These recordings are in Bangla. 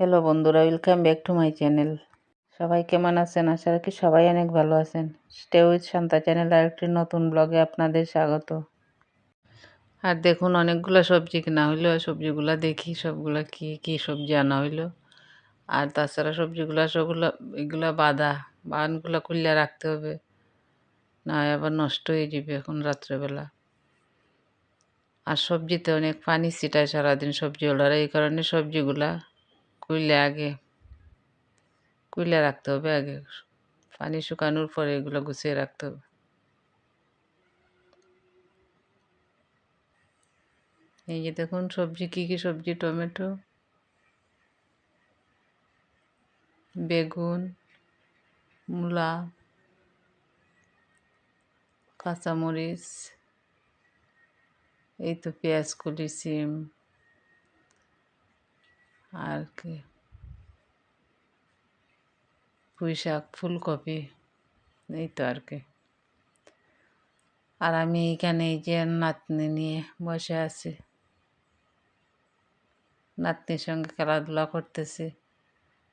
হ্যালো বন্ধুরা welcome back to my channel সবাই কেমন আছেন? আশা রাখি সবাই অনেক ভালো আছেন। স্টে উইথ শান্তা চ্যানেল আর একটি নতুন ব্লগে আপনাদের স্বাগত। আর দেখুন, অনেকগুলো সবজি কেনা হইল। সবজিগুলা দেখি, সবগুলা কি কি সবজি আনা হইল। আর তাছাড়া সবজিগুলা, সবগুলো, এগুলা বাদা বানগুলো খুললে রাখতে হবে। না আবার নষ্ট হয়ে যাবে এখন রাত্রেবেলা। আর সবজিতে অনেক পানি ছিটায় সারাদিন সবজি ওলার। এই কারণে সবজিগুলা কুইলে আগে, কুইলে রাখতে হবে আগে। পানি শুকানোর পরে এগুলো গুছিয়ে রাখতে হবে। এই যে দেখুন সবজি, কী কী সবজি, টমেটো, বেগুন, মূলা, কাঁচামরিচ, এই তো পেঁয়াজ কলি সিম। আর কি? পুঁই শাক, ফুলকপি, এই তো আর কি। আর আমি এইখানে এই যে নাতনি নিয়ে বসে আছি। নাতনির সঙ্গে খেলাধুলা করতেছি,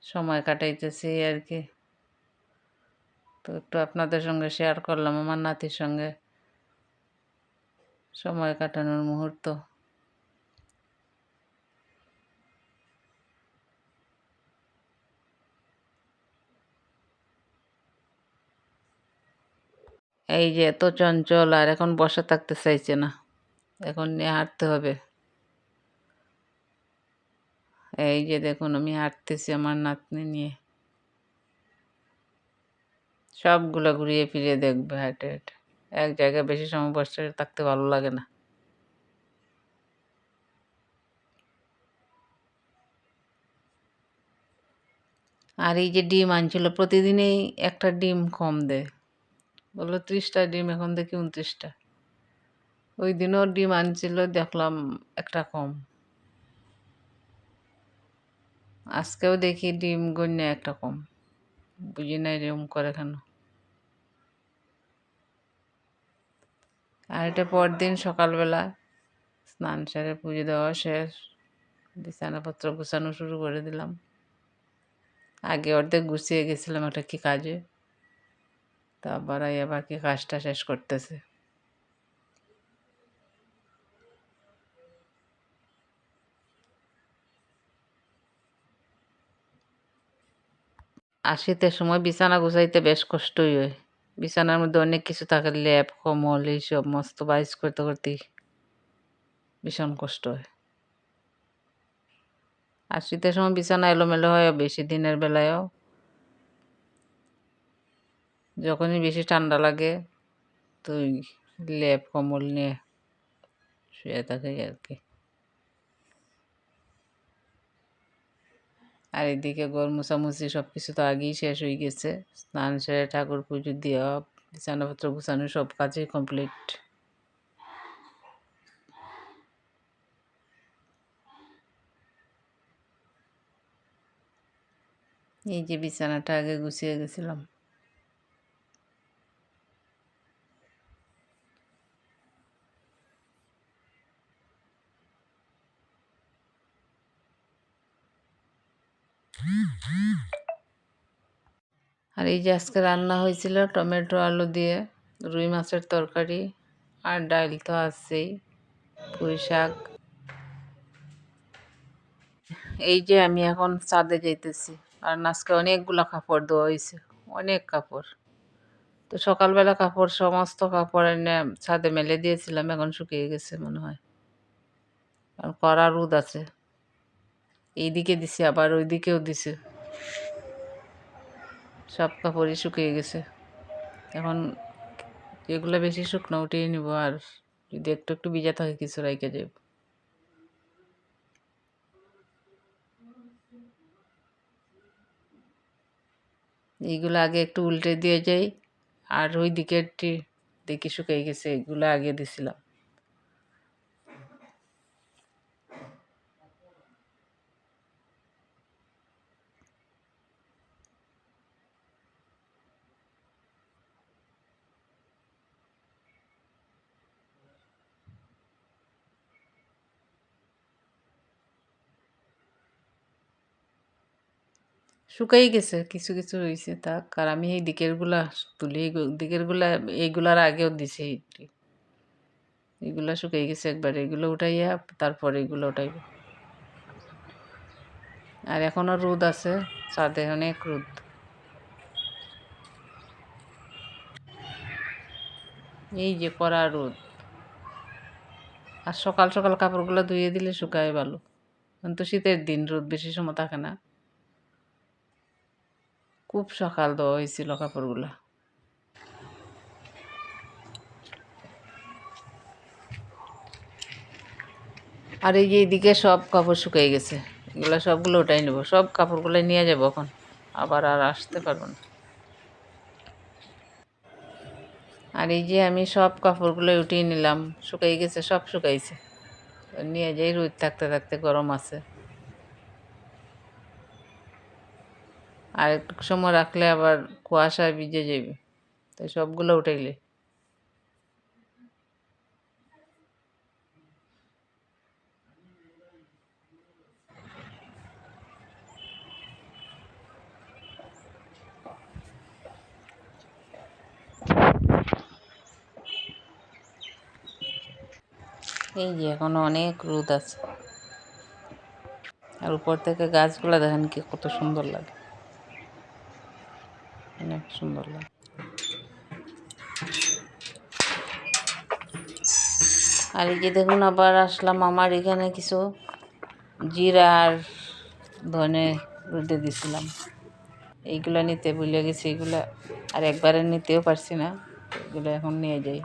সময় কাটাইতেছি আর কি। তো একটু আপনাদের সঙ্গে শেয়ার করলাম, আমার নাতির সঙ্গে সময় কাটানোর মুহূর্ত। এই যে এত চঞ্চল আর এখন বসে থাকতে চাইছে না। এখন নিয়ে হাঁটতে হবে। এই যে দেখুন, আমি হাঁটতেছি আমার নাতনি নিয়ে। সবগুলো ঘুরিয়ে ফিরিয়ে দেখবে হেঁটে হেঁটে। এক জায়গায় বেশি সময় বসে থাকতে ভালো লাগে না। আর এই যে ডিম আনছিল, প্রতিদিনেই একটা ডিম কম দেয়। বলল, ত্রিশটা ডিম, এখন দেখি উনত্রিশটা ওই দিনও ডিম আনছিল, দেখলাম একটা কম। আজকেও দেখি ডিম গণ্য একটা কম। বুঝি না এরকম করে কেন। আর এটা পরদিন সকালবেলা স্নান সেরে পুজো দেওয়া শেষ। বিছানাপত্র গুছানো শুরু করে দিলাম। আগে অর্ধেক গুছিয়ে গেছিলাম একটা কি কাজে। তারপর আইয়া বাকি কাজটা শেষ করতেছে। শীতের সময় বিছানা গুছাইতে বেশ কষ্টই হয়। বিছানার মধ্যে অনেক কিছু থাকে ল্যাপ কমল এইসব মস্ত বাইস করতে করতেই ভীষণ কষ্ট হয়। আর শীতের সময় বিছানা এলোমেলো হয়, বেশি দিনের বেলায়ও যখনই বেশি ঠান্ডা লাগে তো লেপ কম্বল নিয়ে শুয়ে থাকে আর কি। আর এদিকে গর মুছামুছি সব কিছু তো আগেই শেষ হয়ে গেছে। স্নান সেরে ঠাকুর পুজো দেওয়া, বিছানাপত্র গুছানো সব কাজই কমপ্লিট এই যে বিছানাটা আগে গুছিয়ে গেছিলাম। আর এই যে আজকে রান্না হয়েছিল টমেটো আলু দিয়ে, রুই মাছের তরকারি আর ডাল তো আছেই, পুঁই শাক। এই যে আমি এখন ছাদে যাইতেছি আর আজকে অনেকগুলো কাপড় ধোয়া হয়েছে অনেক কাপড়। তো সকালবেলা কাপড়, সমস্ত কাপড় এনে ছাদে মেলে দিয়েছিলাম, এখন শুকিয়ে গেছে মনে হয়। আর কড়া রোদ আছে। এইদিকে দিছে, আবার ওইদিকেও দিছে। সব কাপড়ই শুকিয়ে গেছে। এখন যেগুলো বেশি শুকনো উঠিয়ে নিব আর যদি একটু একটু ভিজা থাকে কিছু রাইকে যাব এইগুলো আগে একটু উল্টে দিয়ে যাই, আর ওই দিকেরটি দেখি শুকিয়ে গেছে, এগুলো আগে দিছিলাম। শুকাই গেছে, কিছু কিছু হয়েছে তাক। আর আমি এই দিকেরগুলা তুলি, এই দিকেরগুলা এইগুলার আগেও দিছি এগুলা শুকাই গেছে একবার এগুলো উঠাইয়া তারপর এগুলো উঠাইব। আর এখনও রোদ আছে ছাদে অনেক রোদ। এই যে কড়া রোদ। আর সকাল সকাল কাপড়গুলো ধুয়ে দিলে শুকায় ভালো। কিন্তু শীতের দিন, রোদ বেশি সময় থাকে না। খুব সকাল দেওয়া হয়েছিল কাপড়গুলো। আর এই যে এইদিকে সব কাপড় শুকিয়ে গেছে। এগুলো সবগুলো ওটাই নেব। সব কাপড়গুলো নিয়ে যাব এখন। আবার আর আসতে পারব না। আর এই যে আমি সব কাপড়গুলো উঠিয়ে নিলাম। শুকাই গেছে, সব শুকাইছে। নিয়ে যাই রোদ থাকতে থাকতে গরম আছে। আর একটু সময় রাখলে আবার কুয়াশায় ভিজে যাবে তাই সবগুলো উঠাইলে এই যে এখনও অনেক রোদ আছে। আর উপর থেকে গাছগুলো দেখেন কি কত সুন্দর লাগে। সুন্দর লাগে। আর এই যে দেখুন, আবার আসলাম আমার এখানে কিছু জিরা আর ধনে রোদে দিছিলাম। এইগুলো নিতে ভুলে গেছি, এগুলো আর একবারে নিতেও পারছি না, এগুলো এখন নিয়ে যাই।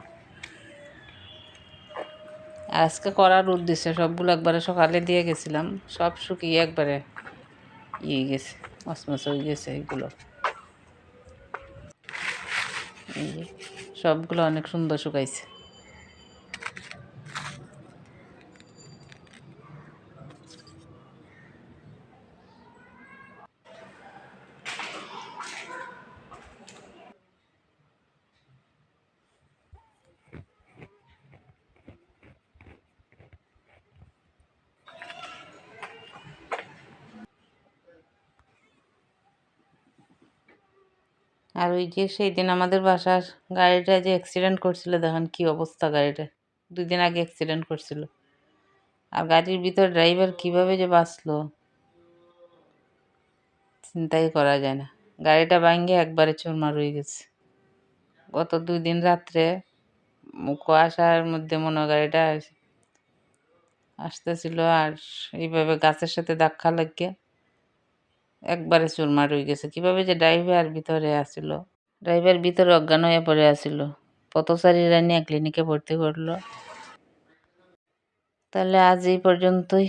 আজকে করার উদ্দেশ্যে সবগুলো একবারে সকালে দিয়ে গেছিলাম, সব শুকিয়ে একবারে ইয়ে গেছে মসমস হয়ে গেছে এগুলো। সবগুলো অনেক সুন্দর শুকাইছে। আর ওই যে সেই দিন আমাদের বাসার গাড়িটা যে অ্যাক্সিডেন্ট করছিল, দেখেন কি অবস্থা গাড়িটা। দুই দিন আগে অ্যাক্সিডেন্ট করছিল। আর গাড়ির ভিতর ড্রাইভার কীভাবে যে বাঁচলো, চিন্তাই করা যায় না। গাড়িটা ভাঙ্গে একবারে চুরমার হয়ে গেছে। গত দুই দিন রাত্রে কুয়াশার মধ্যে মনে গাড়িটা আসতেছিল আর এইভাবে গাছের সাথে ধাক্কা লাগিয়ে একবারে চুরমার হয়ে গেছে। কীভাবে যে ড্রাইভার ভিতরে আসিল? ড্রাইভার ভিতরে অজ্ঞান হয়ে পড়ে আসিল। পথচারীরা নিয়ে ক্লিনিকে ভর্তি করল। তাহলে আজ এই পর্যন্তই।